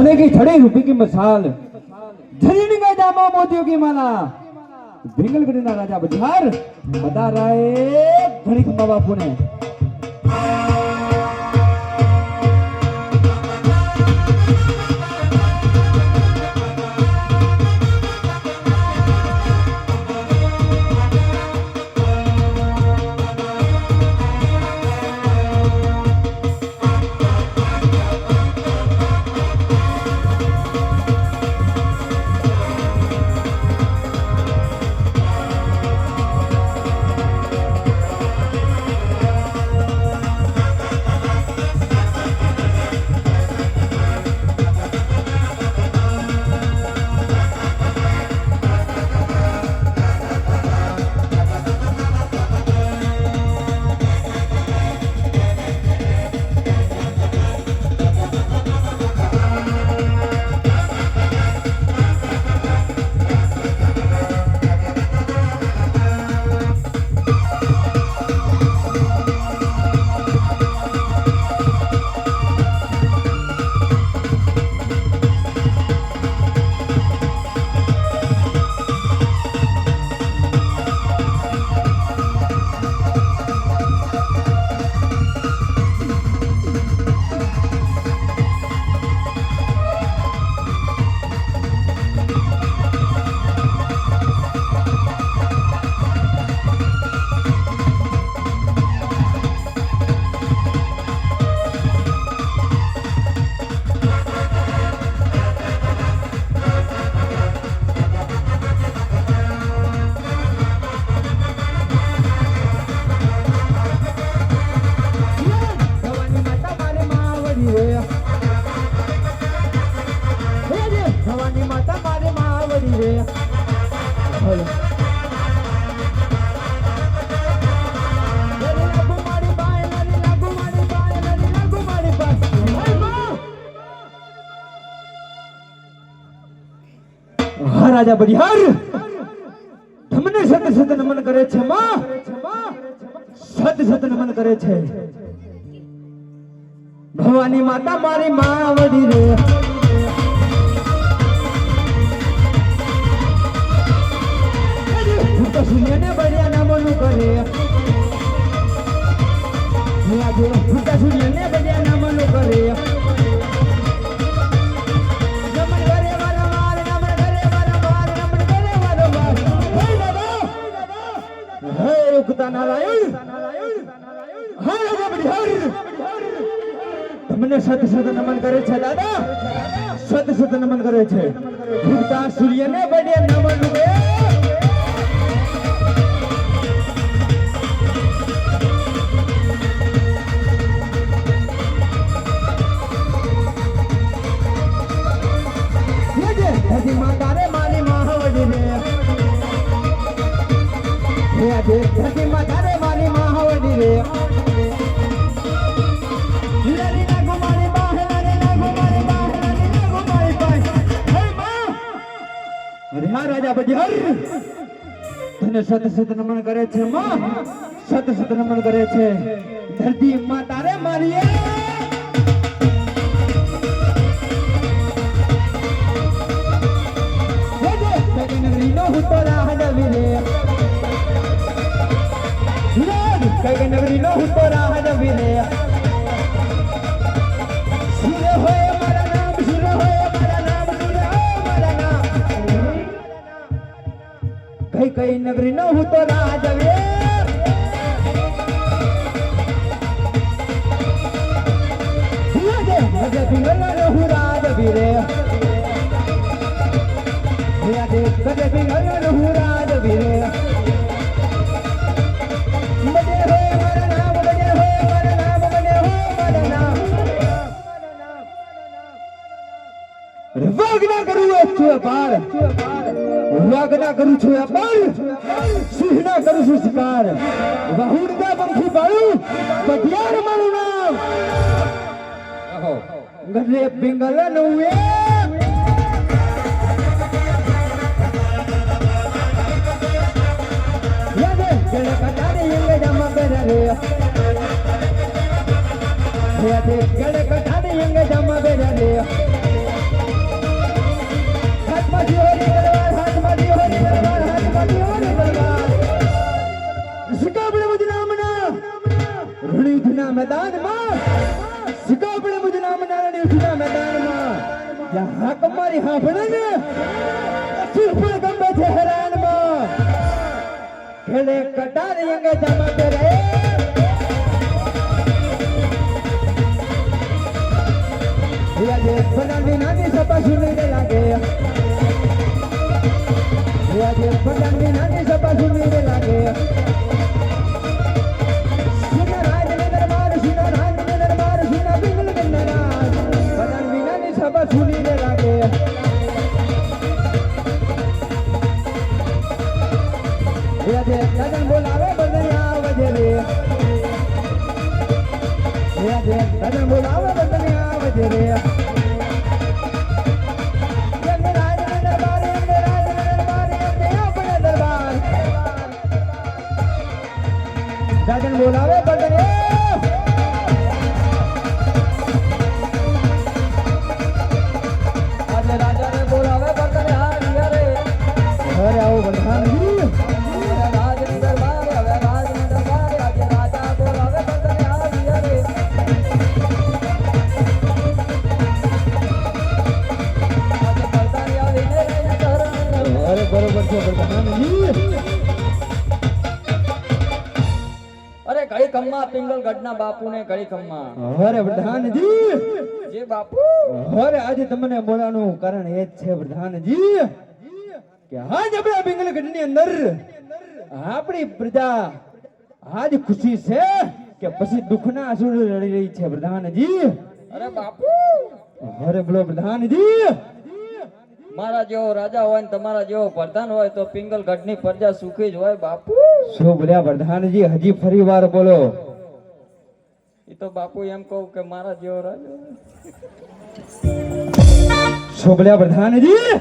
धोने की छड़ी रूपी की मशाल झरीन का जामा मोतियों की माला भिंगल राजा बजार बता रहा है घड़ी खंबा बापू ने માં! હા રાજા બલિહાર, તમને સત સત નમન કરે છે માં સત સત નમન કરે છે ભવાની માતા મારી માવડી રે તો શૂન્યને બળ્યા નામોનું કરે. આજે હું તો શૂન્યને બળ્યા નામોનું કરે. કરે કરે કરે તમને સત સત નમન કરે છે દાદા. સત સત નમન કરે છે. ઉગતા સૂર્યને બને નમન રે લાગુ મારી બાહ. હે માં! અરે હા, રાજા બજાર તને સત સત કરે છે, માં સત સત કરે છે ધરતી માં તારે મારી એ. હે તો રાહ રે. વિરાટ ગગનગરીનો હું તો રાહ ડવી રે. સુરે હોય મારા નામ સુરે હોય મારા નામ સુરે મારા નામ. કઈ કઈ નગરી નો હું તો કરું છું અપમાન સિંહના કરું છું શિકાર. વાહુડતા પંખી પાડું પટિયાર મારું નામ. ગઢે પિંગલ નવે યંગે જમા બેરા રે. ઉઠના મેદાનમાં શિકાપણે મુજ નામ નારાયણ ઉઠના મેદાનમાં યા હાક મારી હાફણે ને? સુર પર ગમે છે હેરાનમાં ખેડે કટાર અંગે જમા કરે યા જે બનાવી નાની સપાસુ નહીં લાગે. યા જે બનાવી નાની સપાસુ નહીં લાગે. બોલાવે બધા આવે આજે ખમ્મા ગઢના બાપુને ઘડી ખમ્મા અરે પ્રધાનજી! જે બાપુ! અરે આજે તમને બોલાવાનું કારણ એ જ છે પ્રધાનજી કે આજ આપણા બેંગલગઢની અંદર આપણી પ્રજા આજ ખુશી છે કે પછી દુઃખના આંસુ રડી રહી છે પ્રધાનજી. અરે બાપુ! અરે બોલો પ્રધાનજી. મારા જેવો રાજા હોય ને તમારા જેવો પ્રધાન હોય તો પિંગલ ગઢની પ્રજા સુખી જ હોય બાપુ. શું બોલ્યા પ્રધાનજી? હજી ફરી વાર બોલો. એ તો બાપુ એમ કહું કે મારા જેવો રાજો હોય. પ્રધાનજી!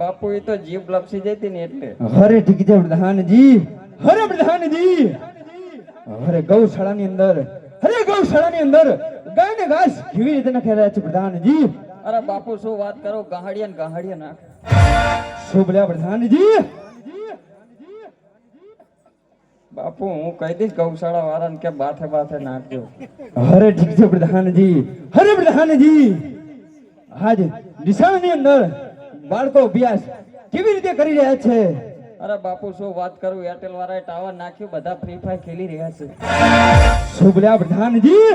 બાપુ એ તો જીભ લપસી જતી ને એટલે. હરે ઠીક છે પ્રધાનજી! હરે પ્રધાનજી! અરે ગૌશાળાની અંદર અરે ગૌશાળાની અંદર ગાય ને ઘાસ કેવી રીતે નખી રહ્યા છે પ્રધાનજી? અરે બાપુ શું વાત કરો? ગાહડિયા ને ગહાડિયા નાખ. શું બોલ્યા પ્રધાનજી! બાપુ હું કહી દઈશ ગૌશાળા વાળાને કે બાથે બાથે નાખજો હરે ઠીક છે પ્રધાનજી હરે પ્રધાનજી. આજ નિશાળની અંદર બાળકો અભ્યાસ કેવી રીતે કરી રહ્યા છે? અરે બાપુ શું વાત કરું? એરટેલ વાળાએ ટાવર નાખ્યું બધા ફ્રી ફાયર ખેલી રહ્યા છે. શું બોલ્યા પ્રધાનજી?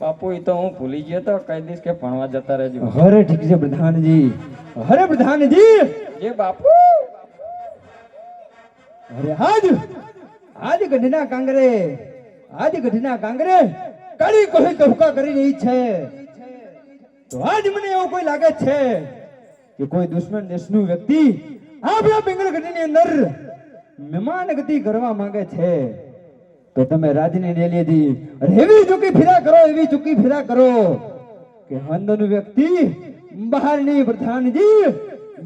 બાપુ એ તો હું ભૂલી ગયો તો કહી દઈશ કે ભણવા જતા રહેજો. હરે ઠીક છે પ્રધાનજી. હરે પ્રધાનજી. જે બાપુ અરે આજ આજ ગઢના કાંગરે! આજ ગઢના કાંગરે! કડી કોઈ કહુકા કરી રહી છે. તો આજ મને એવું કોઈ લાગે છે કે કોઈ દુશ્મન દેશનું વ્યક્તિ આપણા બેંગલ ગઢની અંદર મહેમાન ગતિ કરવા માંગે છે. તો તમે રાજની રેલીથી અરે એવી ચૂકી ફિરા કરો એવી ચૂકી ફેરા કરો કે અંદરનું વ્યક્તિ બહારની પ્રધાનજી,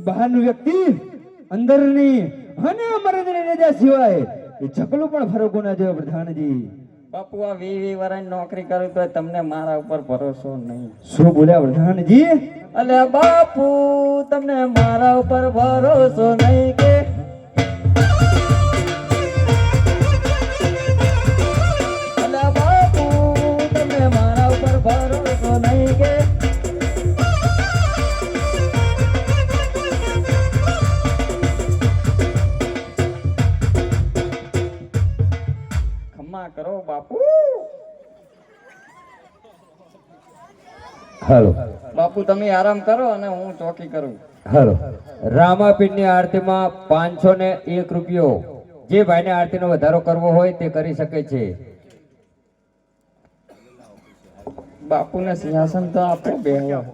બહારનું વ્યક્તિ અંદરની અને અમરની રજા સિવાય એ ચકલું પણ ફરકું ના જોયો પ્રધાનજી. બાપુ આ વી વી વાળાની નોકરી કરું તો તમને મારા ઉપર ભરોસો નહીં. શું બોલ્યા પ્રધાનજી? અલે બાપુ તમને મારા ઉપર ભરોસો નહીં કે? અલે બાપુ તમને મારા ઉપર ભરોસો નહીં કે? હાલો. બાપુ તમે આરામ કરો અને હું ચોકી કરું. હાલો. રામાપીઠની આરતીમાં પાંચસો ને એક રૂપિયો. જે ભાઈને આરતીનો વધારો કરવો હોય તે કરી શકે છે. બાપુને સિંહાસન તો આપણે બેહવા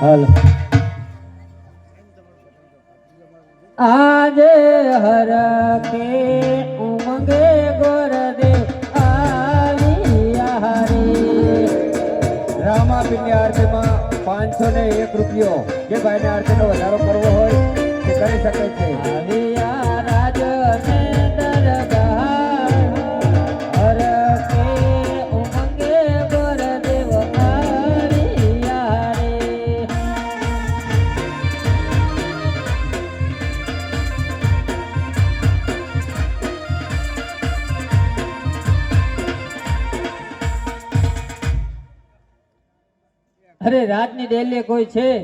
હાલો. આજે હર કે ઉમંગે ગોરદેવ આવ્યા રે રામાપીઠની આરતીમાં પાંચસો ને એક રૂપિયો. જે ભાઈને આરતીનો વધારો કરવો હોય તે કરી શકે છે. અરે રાતની ડેલી કોઈ છે?